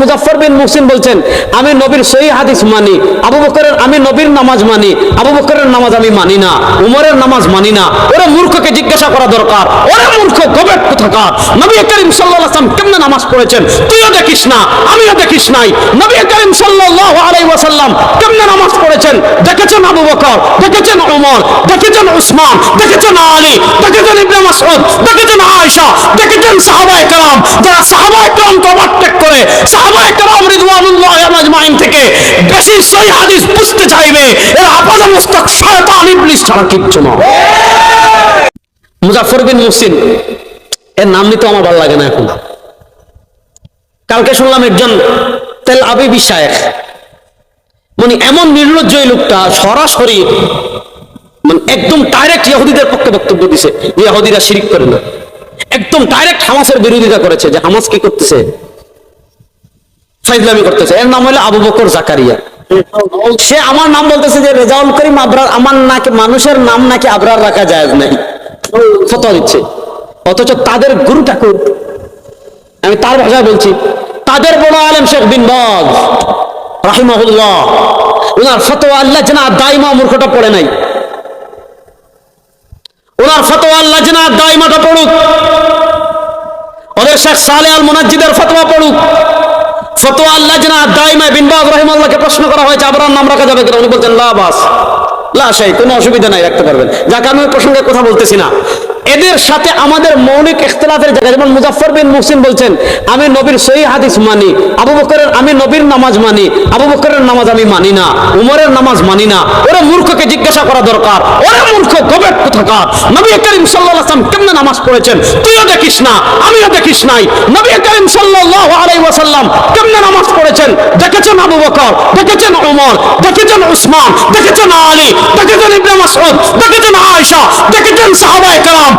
মুজাফর বিন মুহসিন বলছেন, আমি নবীর সহি হাদিস মানি, আবু বকরের আমি নবীর নামাজ মানি, আবু বকরের নামাজ আমি মানি না, উমরের নামাজ মানি না। ওরে মূর্খকে জিজ্ঞাসা করা দরকার। ওরে মূর্খ গবেট কোথাকার? নবী করিম সাল্লাল্লাহু আলাইহি ওয়াসাল্লাম কেমনে নামাজ পড়েছেন? তুইও দেখিস না, আমিও দেখিস নাই। নবী করিম সাল্লাল্লাহু আলাইহি ওয়াসাল্লাম কেমনে নামাজ পড়েছেন? দেখেছেন আবু বকর, দেখেছেন ওমর দেখেছেন উসমান, দেখেছেন আলী, দেখেছেন ইবনে মাসউদ, দেখেছেন আয়েশা, দেখেছেন সাহাবায়ে কেরাম। যারা সাহাবায়ে কেরামকে ওভারটেক করে মুজাফফর বিন এর নাম নিতে আমার ভালো লাগে না এখন। কালকে শুনলাম একজন তেল মানে এমন নির্লজ্জ লোকটা সরাসরি মানে একদম ডাইরেক্ট ইহুদিদের পক্ষে বক্তব্য দিছে যে ইহুদিরা শিরিক করে না। একদম ডাইরেক্ট হামাসের বিরোধিতা করেছে যে হামাস কি করতেছে? ফাইজলামি করতেছে। এর নাম হলো আবু বকর জাকারিয়া। সে আমার নাম বলতেছে যে, রেজাউল করিম, আবরার আমার নাকি মানুষের নাম নাকি আবরার রাখা যায় নাই। ফতোয়া দিচ্ছে। অথচ তাদের গুরু ঠাকুর আমি তার ভাষায় বলছি, তাদের বড় আলেম শেখ বিন বাজ, রাহিমাহুল্লাহ। ওনার ফতোয়া আল্লাহ জানা দাইমা মূর্খটা পড়ে নাই। ওনার ফতোয়া আল্লাহ জানা দাইমাটা পড়ুক। ওদের শেখ সালে আল মুনাজ্জিদের ফতোয়া পড়ুক। ফতোয়া আল্লাহ জানা দাইমা বিন বাজ আল্লাহকে প্রশ্ন করা হয়েছে আবরার নাম রাখা যাবে কিনা? উনি বলছেন, লা বাস। লা শাই কোনো অসুবিধা নাই, রাখতে পারবেন। যাকে আমি প্রসঙ্গে কথা বলতেছি না। এদের সাথে আমাদের মৌলিক ইখতিলাফের জায়গা, যেমন মুজাফফর বিন মুহসিন বলছেন, আমি নবীর সহি হাদিস মানি, আবু বকরের, আমি নবীর নামাজ মানি, আবু বকরের নামাজ আমি মানি না, উমরের নামাজ মানি না। ওরে মূর্খকে জিজ্ঞাসা করা দরকার, ওরে মূর্খ, গবেট কোথাকার? নবী করিম সাল্লাল্লাহু আলাইহি কেমনে নামাজ পড়েছেন? তুইও দেখিস না, আমিও দেখিস নাই। নবী করিম সাল্লাল্লাহু আলাইহি ওয়াসাল্লাম কেমনে নামাজ পড়েছেন? দেখেছেন আবু বকর, দেখেছেন ওমর দেখেছেন উসমান, দেখেছেন আলী, দেখেছেন ইবনে মাসউদ, দেখেছেন আয়েশা, দেখেছেন সাহাবায়ে কেরাম।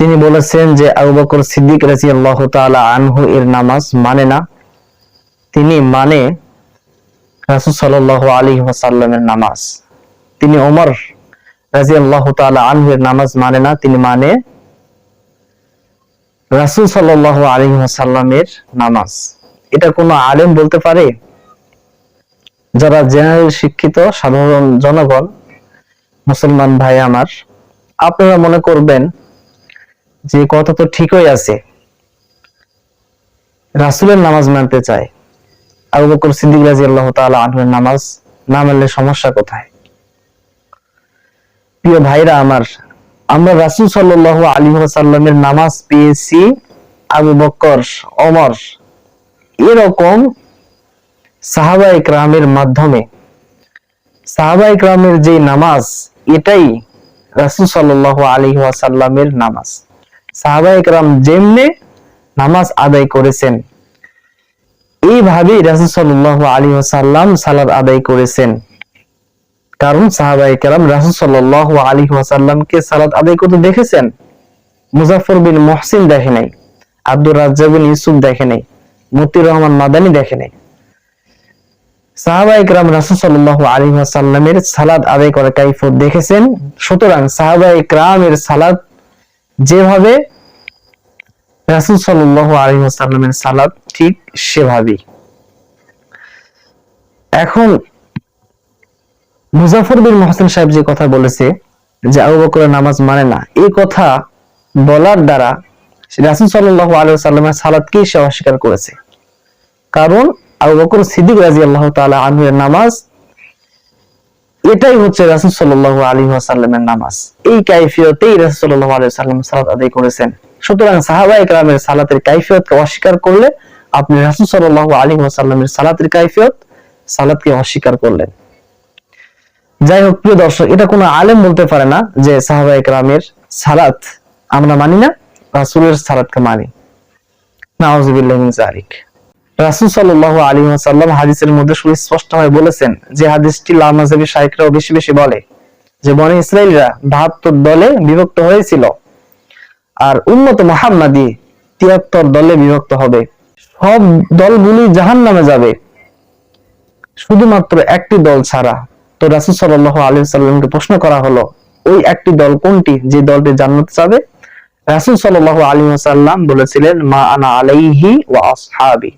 তিনি বলেছেন যে আবু বকর সিদ্দিক রাদিয়াল্লাহু তাআলা আনহু এর নামাজ মানে না। তিনি মানে রাসূল সাল্লাল্লাহু আলাইহি ওয়াসাল্লামের নামাজ। তিনি ওমর রাদিয়াল্লাহু তাআলা আনহু এর নামাজ মানে না, তিনি মানে রাসূল সাল্লাল্লাহু আলাইহি ওয়াসাল্লামের নামাজ। এটা কোনো আলেম বলতে পারে? যারা জেনারেল শিক্ষিত, সাধারণ জনগণ, মুসলমান ভাই আমার, আপনারা মনে করবেন যে কথা তো ঠিকই আছে। রাসূলের নামাজ মানতে চায়। আবু বকর সিদ্দিক রাদিয়াল্লাহু তাআলা আনহুর নামাজ না মানলে সমস্যা কোথায়? প্রিয় ভাইরা আমার, আমরা রাসূল সাল্লাল্লাহু আলাইহি ওয়াসাল্লামের নামাজ পেয়েছি আবু বকর, ওমর এরকম সাহাবা ইকরামের মাধ্যমে। সাহাবা ইকরামের যে নামাজ, এটাই রাসূল সাল্লাল্লাহু আলাইহি ওয়াসাল্লামের নামাজ। সাহাবা ইকরাম যেমনে নামাজ আদায় করেছেন, এইভাবেই রাসূল সাল্লাল্লাহু আলাইহি ওয়াসাল্লাম সালাত আদায় করেছেন। কারণ সাহাবাই কেরাম রাসুল সাল্লাহ আলী ওয়াসাল্লামকে সালাত আদায় করতে দেখেছেন। মুজাফর বিন মহসিন দেখে নাই, আব্দুর রাজ্জাক বিন ইউসুফ দেখে নাই মতিউর রহমান মাদানি দেখে নাই। সাহাবাই কেরাম রাসুল সাল্লাহ আলী ওয়াসাল্লামের সালাদ আদায় করা কাইফত দেখেছেন। সুতরাং সাহাবাই কেরামের সালাদ যেভাবে রাসুল সাল্লাহ আলী ওয়াসাল্লামের সালাদ ঠিক সেভাবেই। এখন মুজাফর বিন মহসিন সাহেব যে কথা বলেছে, যে আবু বকরের নামাজ মানে না এই কথা বলার দ্বারা রাসুল সাল্লাহ আলু সাল্লামের সালাদকেই সে অস্বীকার করেছে। কারণ আবু বকর সিদ্দিক রাজি আল্লাহ তালা আনহুয়ের নামাজ এটাই হচ্ছে রাসুল সাল্লাহ আলী সাল্লামের নামাজ। এই কাইফিয়তেই রাসুল সাল্লাহ আলী সাল্লাম সালাত আদায় করেছেন। সুতরাং সাহাবা একরামের সালাতের কাইফিয়তকে অস্বীকার করলে আপনি রাসুল সাল্লাহ আলী সাল্লামের সালাতের কাইফিয়ত সালাদকে অস্বীকার করলেন। যাই হোক, প্রিয় দর্শক, এটা কোনো আলেম বলতে পারে না যে সাহাবা একরামের সালাত আমরা মানি না, রাসূলের সালাতকে মানি। মিন যালিক। রাসুল সাল্লাহ আলী সাল্লাম হাদিসের মধ্যে সুস্পষ্ট হয়ে বলেছেন যে হাদিসটি লামাজাবি শাইকরাও বেশি বেশি বলে, যে বনে ইসরায়েলরা বাহাত্তর দলে বিভক্ত হয়েছিল আর উন্নত তিয়াত্তর দলে বিভক্ত হবে। সব দলগুলি জাহান নামে যাবে। শুধুমাত্র একটি দল ছাড়া। তো রাসুল সাল্লাহ আলী সাল্লামকে প্রশ্ন করা হলো, ওই একটি দল কোনটি? যে দলটি জান্নাত যাবে রাসুল সাল্লাহ আলী সাল্লাম বলেছিলেন, মা আনা আলাইহি ওয়া আসহাবি।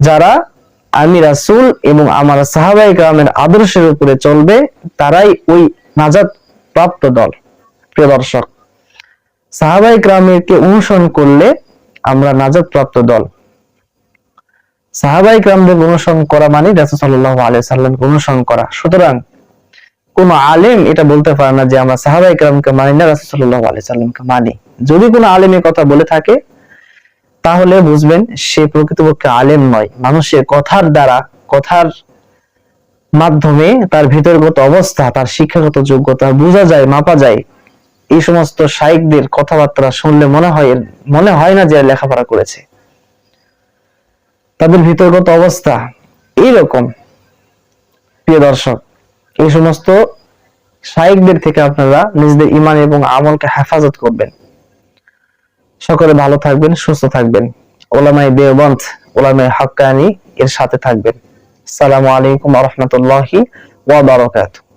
যারা আমি রাসূল এবং আমার সাহাবাই গ্রামের আদর্শের উপরে চলবে, তারাই ওই নাজাত প্রাপ্ত দল। প্রিয় সাহাবাই গ্রামেরকে অনুসরণ করলে আমরা নাজাত প্রাপ্ত দল। সাহাবাই গ্রামদের অনুসরণ করা মানে রাসূল সাল্লাল্লাহু আলাইহি সাল্লামকে অনুসরণ করা। সুতরাং কোন আলেম এটা বলতে পারে না যে আমরা সাহাবাই গ্রামকে মানি না, রাসূল সাল্লাল্লাহু আলাইহি সাল্লামকে মানি। যদি কোনো আলেম কথা বলে থাকে তাহলে বুঝবেন সে প্রকৃতপক্ষে আলেম নয়। মানুষের কথার দ্বারা, কথার মাধ্যমে তার ভিতরগত অবস্থা, তার শিক্ষাগত যোগ্যতা বোঝা যায়, মাপা যায়। এই সমস্ত শাইকদের কথাবার্তা শুনলে মনে হয় মনে হয় না যে লেখাপড়া করেছে। তাদের ভিতরগত অবস্থা এইরকম। প্রিয় দর্শক, এই সমস্ত শাইকদের থেকে আপনারা নিজেদের ইমান এবং আমলকে হেফাজত করবেন। সকলে ভালো থাকবেন, সুস্থ থাকবেন। ওলামাই দেওবন্দ ওলামাই হাক্কানি এর সাথে থাকবেন। সালামু আলাইকুম রহমতুল্লাহি ওয়া বারাকাতুহু।